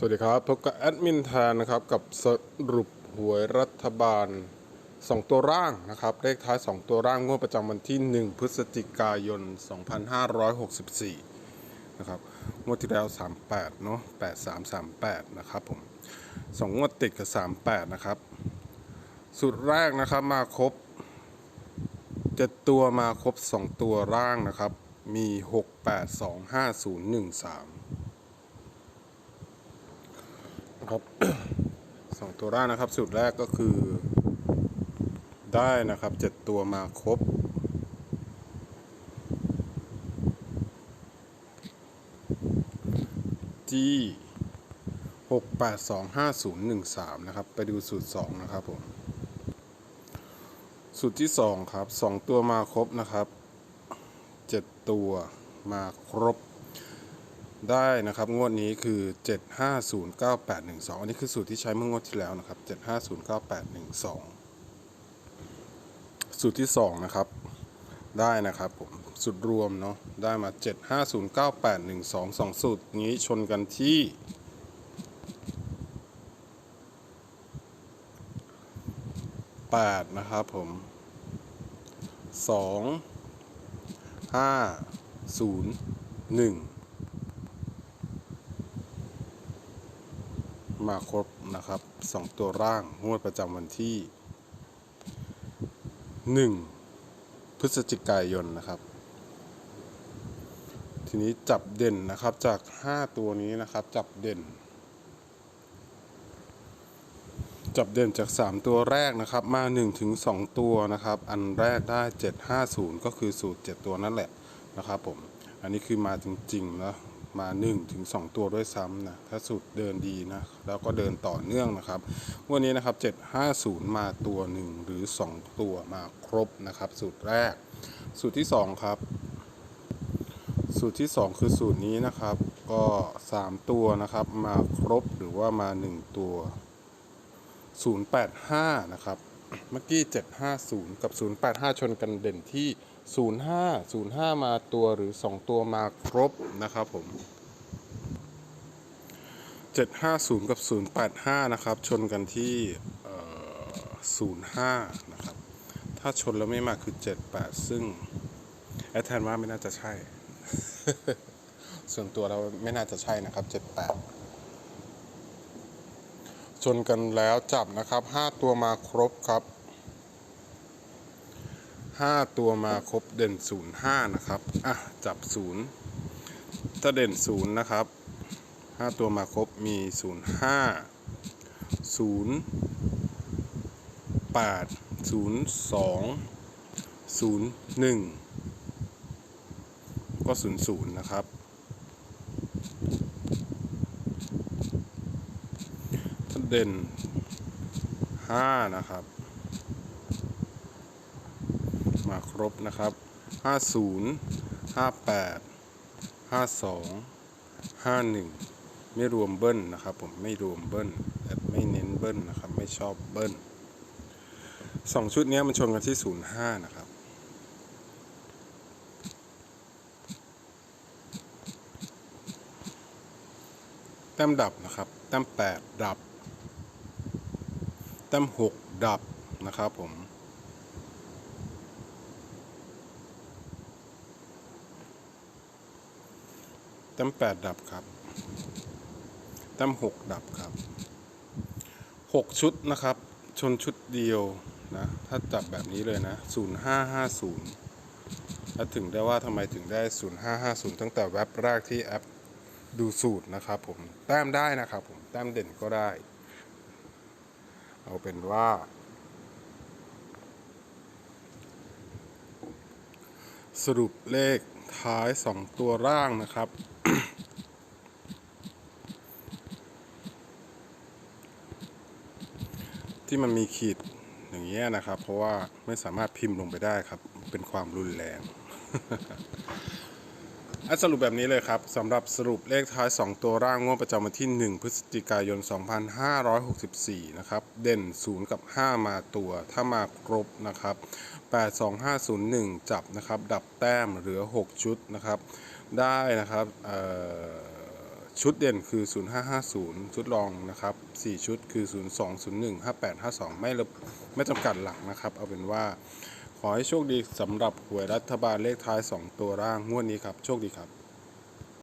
สวัสดีครับ พบกับแอดมินแทนนะครับ กับสรุปหวยรัฐบาล 2 ตัวร่างนะครับ เลขท้าย 2 ตัวร่างงวดประจำวันที่ 1 พฤศจิกายน 2564 นะครับ งวดที่แล้ว 38 เนาะ8338 นะครับผมสองงวดติดกับ 38 นะครับ สุดแรกนะครับมาครบ 7 ตัวมาครบ 2 ตัวร่างนะครับ มี 682501 3 นะ ครับสองตัวแรกนะครับสูตรแรกก็คือ ได้นะครับเจ็ดตัวมาครบที่หกแปดสองห้าศูนย์หนึ่งสามนะครับ ไปดูสูตรสองนะครับผม สูตรที่สองครับสองตัวมาครบนะครับเจ็ดตัวมาครบ ได้นะครับ งวดนี้คือ 750981อันนี้คือสูตรที่ใช้เมื่องวดที่แล้วนะครับ 750981สูตรที่ 2 นะครับ ได้นะครับผมสูตรรวมเนาะได้มา 750981 2 2 สูตรนี้ชนกันที่8นะครับผม2 5 0 1 มาครบนะครับสองตัวร่างงวดประจำวันที่หนึ่งพฤศจิกายนนะครับ ทีนี้จับเด่นนะครับจาก 5 ตัวนี้นะครับ จับเด่น จับเด่นจาก 3 ตัวแรกนะครับ มา1ถึง2ตัวนะครับ อันแรกได้ 750 ก็คือสูตร 7 ตัวนั่นแหละนะครับผม อันนี้คือมาจริงๆนะ มา1ถึง2ตัวด้วยซ้ำนะถ้าสูตรเดินดีนะแล้วก็เดินต่อเนื่องนะครับวันนี้นะครับ 750 มาตัวหนึ่งหรือ 2 ตัวมาครบนะครับสูตรแรก สูตรที่ 2 ครับ สูตรที่ 2 คือสูตรนี้นะครับ ก็ 3 ตัวนะครับมาครบหรือว่ามา 1 ตัว 085 นะครับเมื่อกี้ 750 กับ 085 ชนกันเด่นที่ 05 05 มาตัวหรือ 2 ตัวมาครบนะครับผม 750 กับ 085 นะครับ ชนกันที่ 05 นะครับ ถ้าชนแล้วไม่มาคือ 78 ซึ่ง แอดแทนว่าไม่น่าจะใช่ ส่วนตัวเราไม่น่าจะใช่นะครับ 78ชนกันแล้วจับนะครับ 5 ตัวมาครบครับ 5 ตัวมาครบเด่น 05 นะครับ อะ จับ 0 ถ้าเด่น 0 นะครับ 5 ตัวมาครบมี 05 0 8 02 01 ก็ 00 นะครับ ถ้าเด่น 5 นะครับ มาครบนะครับ 50 58 52 51 ไม่รวมเบิ้ลนะครับผมไม่รวมเบิ้ลแต่ไม่เน้นเบิ้ลนะครับ ไม่ชอบเบิ้ลสองชุดนี้มันชนกันที่ 05 นะครับ แต้มดับนะครับ แต้ม8ดับ แต้ม6ดับนะครับผม ต้มแปดดับครับแต้มหกดับครับหกชุดนะครับ ชนชุดเดียวนะ ถ้าจับแบบนี้เลยนะศูนย์ห้าห้าศูนย์แล้วถึงได้ว่าทำไมถึงได้ศูนย์ห้าห้าศูนย์ตั้งแต่แว็บแรกที่แอปดูสูตรนะครับผม แต้มได้นะครับผม แต้มเด่นก็ได้ เอาเป็นว่า สรุปเลขท้าย 2 ตัวร่างนะครับ ที่มันมีขีดอย่างเงี้ยนะครับ เพราะว่าไม่สามารถพิมพ์ลงไปได้ครับ เป็นความรุนแรงอะสรุปแบบนี้เลยครับสำหรับสรุปเลขท้าย 2 ตัวร่างงวดประจำวันที่ 1 พฤศจิกายน 2564 นะครับ เด่น 0 กับ 5 มาตัว ถ้ามาครบนะครับ 82501 จับนะครับ ดับแต้มเหลือ 6 ชุดนะครับ ได้นะครับเอ่อ ชุดเด่นคือ 0550 ชุดรองนะครับ 4 ชุดคือ 0201 5852 ไม่ระไม่จำกัดหลักนะครับ เอาเป็นว่า ขอให้โชคดีสำหรับหวยรัฐบาลเลขท้าย 2 ตัวร่างงวดนี้ครับ โชคดีครับ